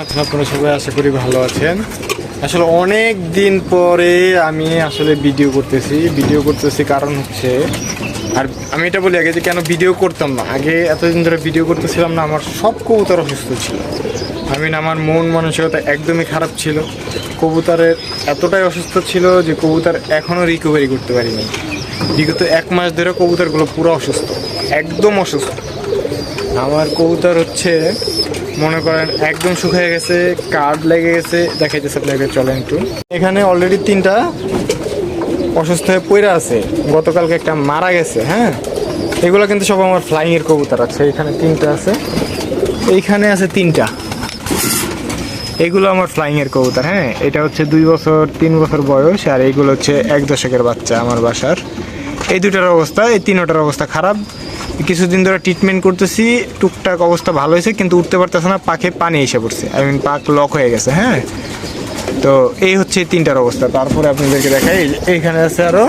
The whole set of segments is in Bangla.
আচ্ছা আপনারা সবাই আশা করি ভালো আছেন। আসলে অনেক দিন পরে আমি আসলে ভিডিও করতেছি। ভিডিও করতেছি কারণ হচ্ছে, আর আমি এটা বলি আগে যে কেন ভিডিও করতাম না? আগে এতদিন ধরে ভিডিও করতেছিলাম না, আমার সব কবুতর অসুস্থ ছিল। আমি না আমার মন মানসিকতা একদমই খারাপ ছিল। কবুতরের এতটাই অসুস্থ ছিল যে কবুতর এখনও রিকভারি করতে পারিনি। বিগত এক মাস ধরে কবুতরগুলো পুরো অসুস্থ, একদম অসুস্থ। আমার কবুতর হচ্ছে মনে করেন একদম শুকিয়ে গেছে, কার্ড লেগে গেছে। দেখাইতেছে আপনাকে, চলেন একটু। এখানে অলরেডি তিনটা অসুস্থ হয়ে পড়ে আছে। গতকালকে একটা মারা গেছে হ্যাঁ? এগুলো কিন্তু সব আমার ফ্লাইং এর কবুতর আছে, এখানে তিনটা আছে। এইখানে আছে তিনটা। এগুলো আমার ফ্লাইং এর কবুতর হ্যাঁ? এটা হচ্ছে দুই বছর, তিন বছর বয়স, আর এইগুলো হচ্ছে এক দশকের বাচ্চা আমার বাসার। এই দুটার অবস্থা, এই তিনটার অবস্থা খারাপ। কিছুদিন ধরে ট্রিটমেন্ট করতেছি, টুকটাক অবস্থা ভালো হয়েছে, কিন্তু উঠতে পারতেছে না, পাখে পানি এসে পড়ছে। আই মিন পাক লক হয়ে গেছে হ্যাঁ? তো এই হচ্ছে তিনটার অবস্থা। তারপরে আপনাদেরকে দেখাই, এইখানে আছে আরও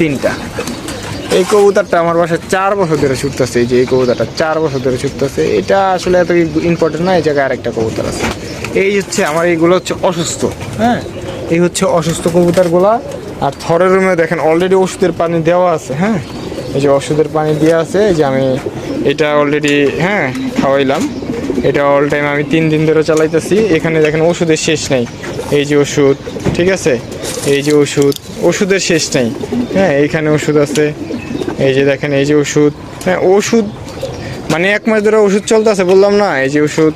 তিনটা। এই কবুতরটা আমার বাসায় চার বছর ধরে ছুটতেছে, এই যে এই কবুতরটা চার বছর ধরে ছুটতেছে। এটা আসলে এত ইম্পর্টেন্ট না, এই জায়গায় আরেকটা কবুতর আছে। এই হচ্ছে আমার, এইগুলো হচ্ছে অসুস্থ হ্যাঁ? এই হচ্ছে অসুস্থ কবুতরগুলা। আর থরের রুমে দেখেন অলরেডি ওষুধের পানি দেওয়া আছে হ্যাঁ? এই যে ওষুধের পানি দেওয়া আছে যে আমি এটা অলরেডি হ্যাঁ খাওয়াইলাম। এটা অল টাইম আমি তিন দিন ধরে চালাইতেছি। এখানে দেখেন ওষুধের শেষ নেই। এই যে ওষুধ, ঠিক আছে? এই যে ওষুধ, ওষুধের শেষ নেই। হ্যাঁ এইখানে ওষুধ আছে। এই যে দেখেন, এই যে ওষুধ। হ্যাঁ ওষুধ মানে এক মাস ধরে ওষুধ চলতেছে, বললাম না, এই যে ওষুধ,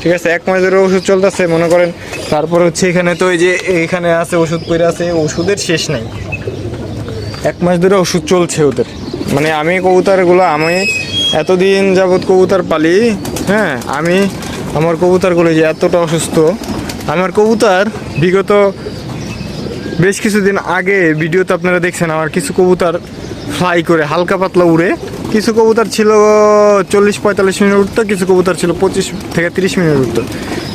ঠিক আছে? এক মাস ধরে ওষুধ চলতেছে, মনে করেন। তারপর হচ্ছে এখানে তো এই যে এইখানে আছে, ওষুধ পড়ে আছে, ওষুধের শেষ নেই। এক মাস ধরে ওষুধ চলছে ওদের। মানে আমি কবুতরগুলো, আমি এতদিন যাবৎ কবুতর পালি হ্যাঁ আমি আমার কবুতরগুলো যে এতটা অসুস্থ, আমার কবুতর বিগত বেশ কিছুদিন আগে ভিডিওতে আপনারা দেখছেন, আমার কিছু কবুতর ফ্লাই করে হালকা পাতলা উড়ে, কিছু কবুতর ছিল চল্লিশ পঁয়তাল্লিশ মিনিট উঠতো কিছু কবুতর ছিল পঁচিশ থেকে তিরিশ মিনিট উঠতো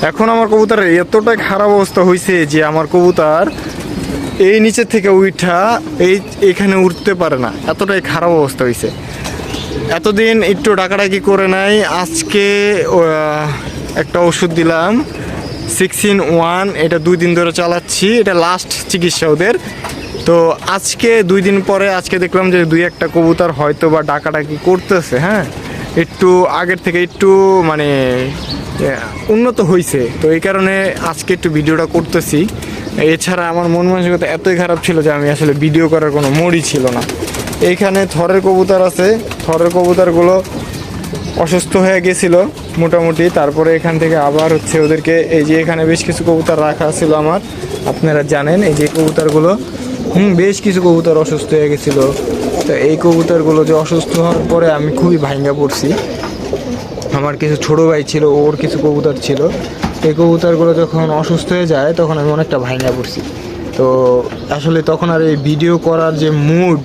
এখন আমার কবুতরের এতটাই খারাপ অবস্থা হয়েছে যে আমার কবুতর এই নিচে থেকে উঠা এই এখানে উঠতে পারে না। এতটাই খারাপ অবস্থা হয়েছে এতদিন একটু ডাকাডাকি করে নাই, আজকে একটা ওষুধ দিলাম। সিক্সিন ওয়ান এটা দুই দিন ধরে চালাচ্ছি, এটা লাস্ট চিকিৎসা ওদের। তো আজকে দুই দিন পরে, আজকে দেখলাম যে দুই একটা কবুতর হয়তো বা ডাকাডাকি করতেছে হ্যাঁ? একটু আগের থেকে একটু মানে উন্নত হয়েছে তো এই কারণে আজকে একটু ভিডিওটা করতেছি। এছাড়া আমার মন মানসিকতা এতই খারাপ ছিল যে আমি আসলে ভিডিও করার কোনো মোড়ই ছিল না। এইখানে থরের কবুতর আছে। থরের কবুতরগুলো অসুস্থ হয়ে গেছিল মোটামুটি। তারপরে এখান থেকে আবার হচ্ছে ওদেরকে, এই যে এখানে বেশ কিছু কবুতর রাখা ছিল আমার। আপনারা জানেন, এই যে কবুতরগুলো, হুম, বেশ কিছু কবুতর অসুস্থ হয়ে গেছিল। তো এই কবুতরগুলো যে অসুস্থ হওয়ার পরে আমি খুবই ভাঙ্গা পড়ছি। আমার কিছু ছোট ভাই ছিল, ওর কিছু কবুতর ছিল। এই কবুতরগুলো যখন অসুস্থ হয়ে যায়, তখন আমি অনেকটা ভাঙা পড়ছি। তো আসলে তখন আর এই ভিডিও করার যে মুড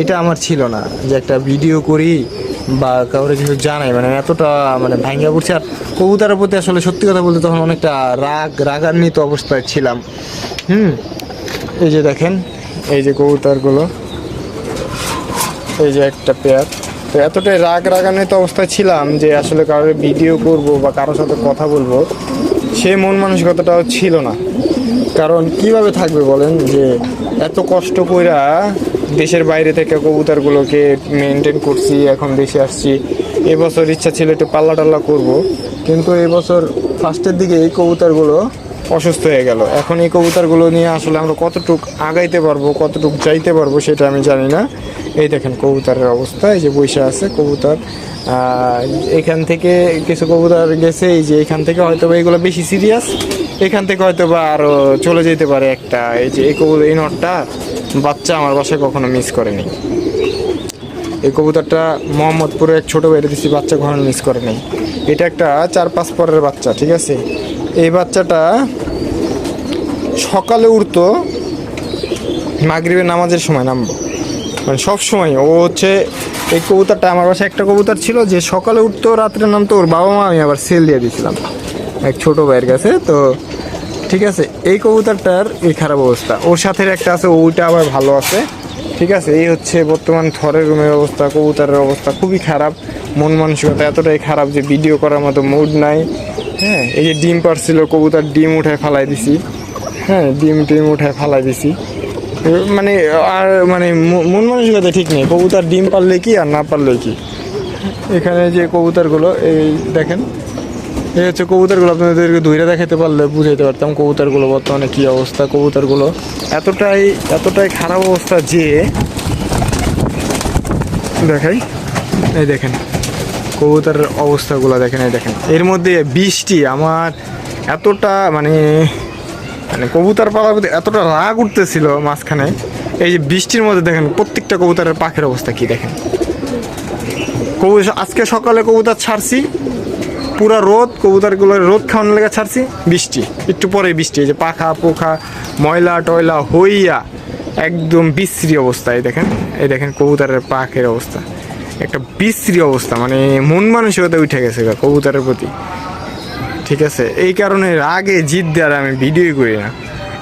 এটা আমার ছিল না। যে একটা ভিডিও করি বা কাউরে কিছু জানাই মানে এতটা মানে ভাঙ্গা পড়ছি। আর কবুতরের প্রতি আসলে সত্যি কথা বলতে তখন অনেকটা রাগ, রাগান্বিত অবস্থায় ছিলাম। হুম, এই যে দেখেন, এই যে কবুতরগুলো। এই যে একটা পেয়ার তো এতটাই রাগ রাগান্বিত অবস্থায় ছিলাম যে আসলে কারোর ভিডিও করব বা কারোর সাথে কথা বলব, সে মন মানসিকতাটাও ছিল না। কারণ কীভাবে থাকবে বলেন যে এত কষ্ট কইরা দেশের বাইরে থেকে কবুতারগুলোকে মেনটেন করছি, এখন দেশে আসছি, এবছর ইচ্ছা ছিল একটু পাল্লা টাল্লা করব, কিন্তু এবছর ফার্স্টের দিকে এই কবুতরগুলো অসুস্থ হয়ে গেল। এখন এই কবুতরগুলো নিয়ে আসলে আমরা কতটুক আগাইতে পারব, কতটুক যাইতে পারব সেটা আমি জানি না। এই দেখেন কবুতরের অবস্থা, এই যে বৈশা আছে কবুতর। এখান থেকে কিছু কবুতর গেছে, এই যে এখান থেকে হয়তো বা এগুলো বেশি সিরিয়াস এখান থেকে হয়তো বা আরও চলে যেতে পারে একটা। এই যে এই কবুতর এই নটটা বাচ্চা আমার বাসায় কখনো মিস করেনি। এই কবুতরটা মোহাম্মদপুরে এক ছোটো বাইরে দিছি, বাচ্চা কখনো মিস করে নেই এটা একটা চার পাঁচ পরের বাচ্চা, ঠিক আছে? এই বাচ্চাটা সকালে উঠতো, মাগরিবের নামাজের সময় নামবো। মানে সব সময়, ও হচ্ছে এই কবুতরটা আমার বাসায় একটা কবুতর ছিল যে সকালে উঠতো, রাত্রে নামতো, ওর বাবা মা আমি আবার সেল দিয়ে দিয়েছিলাম। এক ছোট ভাইয়ের কাছে, তো ঠিক আছে, এই কবুতরটার এই খারাপ অবস্থা। ওর সাথে একটা আছে ওইটা আবার ভালো আছে। ঠিক আছে, এই হচ্ছে বর্তমান থরের রুমের অবস্থা, কবুতরের অবস্থা খুবই খারাপ। মন মানসিকতা এতটাই খারাপ যে ভিডিও করার মতো মুড নাই। হ্যাঁ এই যে ডিম পারছিল, কবুতর ডিম উঠায় ফালাই দিছি। হ্যাঁ ডিম টিম উঠায় ফালাই দিছি। মানে আর মানে মন মানসিকতা ঠিক নেই। কবুতর ডিম পারলে কি আর না পারলে কি? এখানে যে কবুতরগুলো, এই দেখেন এই হচ্ছে কবুতরগুলো, আপনাদেরকে ধুইরে দেখাতে পারলে বুঝাইতে পারতাম কবুতরগুলো বর্তমানে কী অবস্থা, কবুতরগুলো এতটাই এতটাই খারাপ অবস্থা যে দেখাই, এই দেখেন, কবুতরের অবস্থাগুলো দেখেন, এই দেখেন, এর মধ্যে বৃষ্টি, আমার এতটা মানে মানে কবুতর পালার প্রতি এতটা রাগ উঠতেছিল মাঝখানে, এই যে বৃষ্টির মধ্যে দেখেন প্রত্যেকটা কবুতরের পাখের অবস্থা কি দেখেন। কবু আজকে সকালে কবুতর ছাড়ছি পুরা রোদ কবুতরগুলো রোদ খাওয়ানোর লেগে ছাড়ছি। বৃষ্টি, একটু পরে বৃষ্টি, এই যে পাখা, পোখা, ময়লা, টয়লা, হইয়া একদম বিশ্রী অবস্থা, এই দেখেন এই দেখেন কবুতরের পাখের অবস্থা। একটা বিশ্রী অবস্থা মানে মন মানসিকতা উঠে গেছে কবুতরের প্রতি। ঠিক আছে? এই কারণে রাগে জিত দেওয়ার আমি ভিডিওই করি না।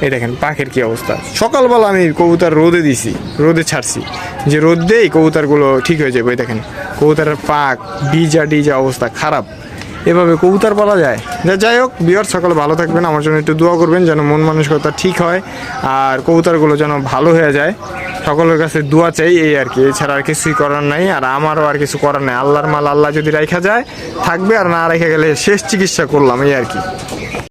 এই দেখেন পাখির কি অবস্থা। সকালবেলা আমি কবুতর রোদে দিছি, রোদে ছাড়ছি। যে রোদ দেই কবুতরগুলো ঠিক হয়ে যাবে দেখেন। কবুতরের পাক ডিজা ডিজা অবস্থা, খারাপ। এভাবে কবুতর পালা যায়। যা যাই হোক বিয়ার সকালে ভালো থাকবেন, আমার জন্য একটু দোয়া করবেন যেন মন মানসিকতা ঠিক হয় আর কবুতরগুলো যেন ভালো হয়ে যায়। সকলের কাছে দোয়া চাই এই আর কি, এছাড়া আর কিছুই করার নাই আর আমারও আর কিছু করার নাই। আল্লাহর মাল আল্লাহ যদি রাখা যায়, থাকবে আর না রেখে গেলে শেষ চিকিৎসা করলাম, এই আর কি।